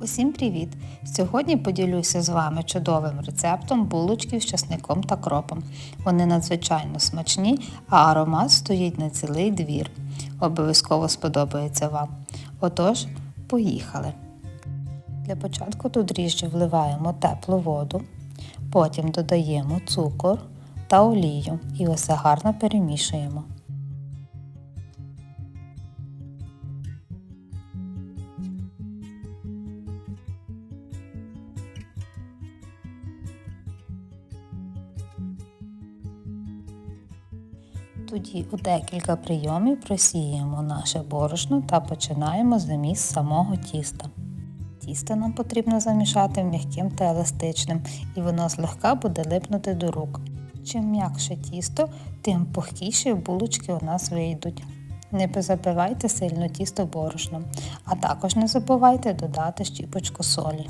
Усім привіт! Сьогодні поділюся з вами чудовим рецептом булочків з часником та кропом. Вони надзвичайно смачні, а аромат стоїть на цілий двір. Обов'язково сподобається вам. Отож, поїхали. Для початку до дріжджі вливаємо теплу воду, потім додаємо цукор та олію і усе гарно перемішуємо. Тоді у декілька прийомів просіємо наше борошно та починаємо заміс самого тіста. Тісто нам потрібно замішати м'яким та еластичним, і воно злегка буде липнути до рук. Чим м'якше тісто, тим пухкіші булочки у нас вийдуть. Не забивайте сильно тісто борошном, а також не забувайте додати щіпочку солі.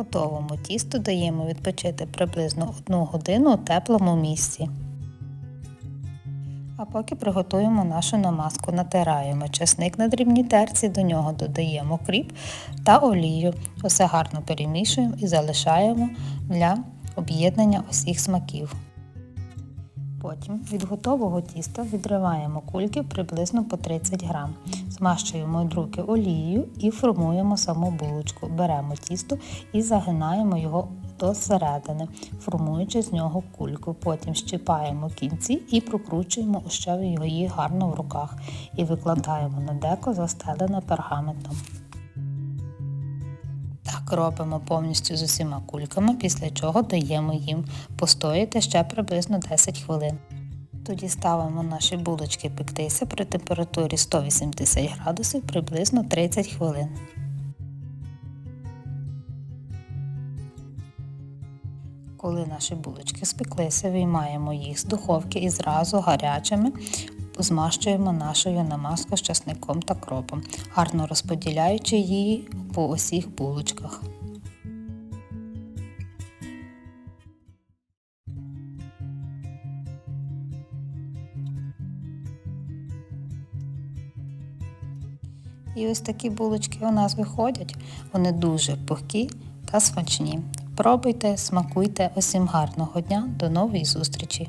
Готовому тісту даємо відпочити приблизно 1 годину у теплому місці. А поки приготуємо нашу намазку, натираємо чесник на дрібній терці, до нього додаємо кріп та олію. Усе гарно перемішуємо і залишаємо для об'єднання усіх смаків. Потім від готового тіста відриваємо кульки приблизно по 30 грам. Змащуємо руки олією і формуємо саму булочку. Беремо тісто і загинаємо його до середини, формуючи з нього кульку. Потім щипаємо кінці і прокручуємо ще її гарно в руках і викладаємо на деко застелене пергаментом. Так робимо повністю з усіма кульками, після чого даємо їм постояти ще приблизно 10 хвилин. Тоді ставимо наші булочки пектися при температурі 180 градусів приблизно 30 хвилин. Коли наші булочки спеклися, виймаємо їх з духовки і зразу гарячими змащуємо нашою намазкою з часником та кропом, гарно розподіляючи її по усіх булочках. І ось такі булочки у нас виходять. Вони дуже пухкі та смачні. Пробуйте, смакуйте, усім гарного дня, до нової зустрічі!